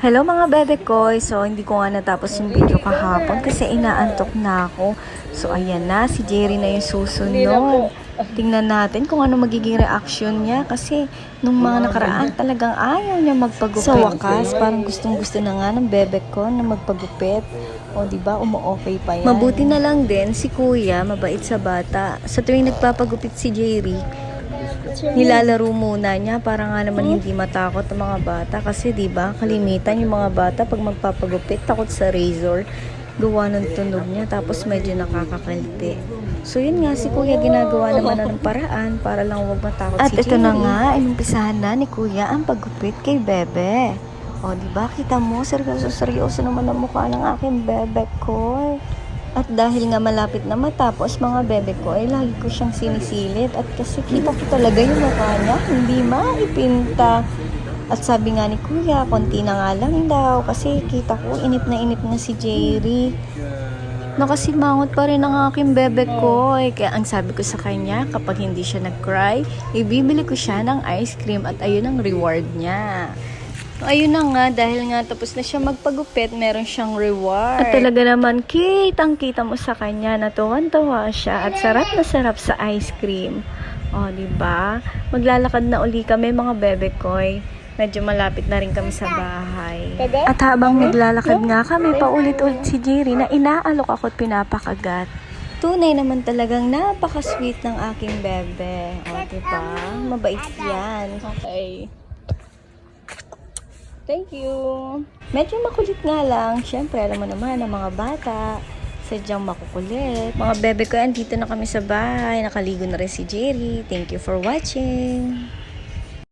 Hello mga bebe ko. So, hindi ko nga natapos yung video kahapon kasi inaantok na ako. So, ayan na. Si Jerry na yung susunod. Tingnan natin kung ano magiging reaction niya kasi nung mga nakaraan talagang ayaw niya magpagupit. Sa wakas, parang gustong gusto na nga ng bebe ko na magpagupit. O, di ba Umu-okay pa yan. Mabuti na lang din si kuya, mabait sa bata. Sa tuwing nagpapagupit si Jerry, nilalaro muna niya. Para nga naman hindi matakot ang mga bata. Kasi 'di ba kalimitan yung mga bata pag magpapagupit. Takot sa razor. Gawa ng tunog niya. Tapos medyo nakakakaliti. So yun nga si kuya. Ginagawa naman na ng paraan para lang wag matakot At si ito na nga, inumpisahan na ni kuya ang paggupit kay bebe. O di ba? Kita mo seryoso seryoso naman ang mukha ng aking bebe ko at dahil nga malapit na matapos mga bebe ko, ay lagi ko siyang sinisilip. At kasi kita ko talaga yung mukha niya, hindi maipinta. At sabi nga ni Kuya, konti na nga lang daw. Kasi kita ko, inip na inip na si Jerry. Nakasimangot pa rin ang aking bebe ko. Eh. Kaya ang sabi ko sa kanya, kapag hindi siya nag-cry, ibibili ko siya ng ice cream at ayun ang reward niya. Ayun na nga, dahil nga tapos na siya magpagupit, meron siyang reward. At talaga naman, kitang kita mo sa kanya na tuwan-tuwa siya at sarap na sarap sa ice cream. O, di ba? Maglalakad na uli kami mga bebe koy. Medyo malapit na rin kami sa bahay. At habang naglalakad nga kami, paulit-ulit si Jerry na inaalok ako at pinapakagat. Tunay naman talagang napaka-sweet ng aking bebe. O, di ba? Mabait yan. Okay. Thank you. Medyo makulit nga lang. Siyempre, alam mo naman, ang mga bata, sadyang makukulit. Mga bebe ko, andito na kami sa bahay. Nakaligo na rin si Jerry. Thank you for watching.